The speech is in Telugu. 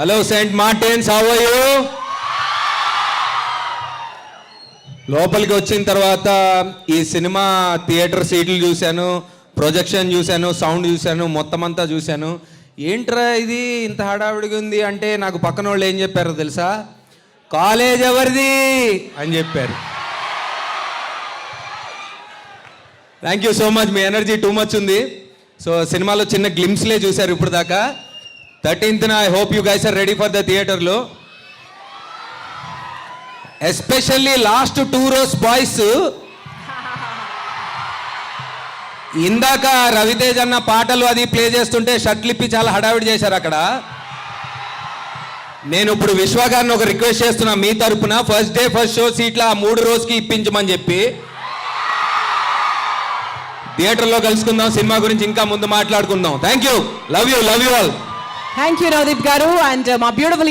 హలో సెయింట్ మార్టిన్స్ హవయు లోపలికి వచ్చిన తర్వాత ఈ సినిమా థియేటర్ సీట్లు చూశాను ప్రొజెక్షన్ చూశాను సౌండ్ చూశాను మొత్తం అంతా చూశాను. ఏంట్రా ఇది? ఇంత హడావిడిగా ఉంది అంటే నాకు పక్కన వాళ్ళు ఏం చెప్పారో తెలుసా? కాలేజ్ ఎవరిది? అని చెప్పారు. థ్యాంక్ యూ సో మచ్ మీ ఎనర్జీ టూ మచ్ ఉంది. సో సినిమాలో చిన్న గ్లిమ్స్లే చూశారు ఇప్పుడు దాకా థర్టీన్త్న I hope you guys are ready for the థియేటర్లో especially last two rows boys ఇందాక రవితేజ్ అన్న పాటలు అది ప్లే చేస్తుంటే షర్ట్లు ఇప్పి చాలా హడావిడి చేశారు అక్కడ. నేను ఇప్పుడు విశ్వ గారిని ఒక రిక్వెస్ట్ చేస్తున్నా మీ తరపున. ఫస్ట్ డే ఫస్ట్ షో సీట్ల ఆ మూడు రోజుకి ఇప్పించమని చెప్పి. థియేటర్లో కలుసుకుందాం సినిమా గురించి ఇంకా ముందు మాట్లాడుకుందాం. Thank you love you love you all thank you Navdeep గారు అండ్ మా బ్యూటిఫుల్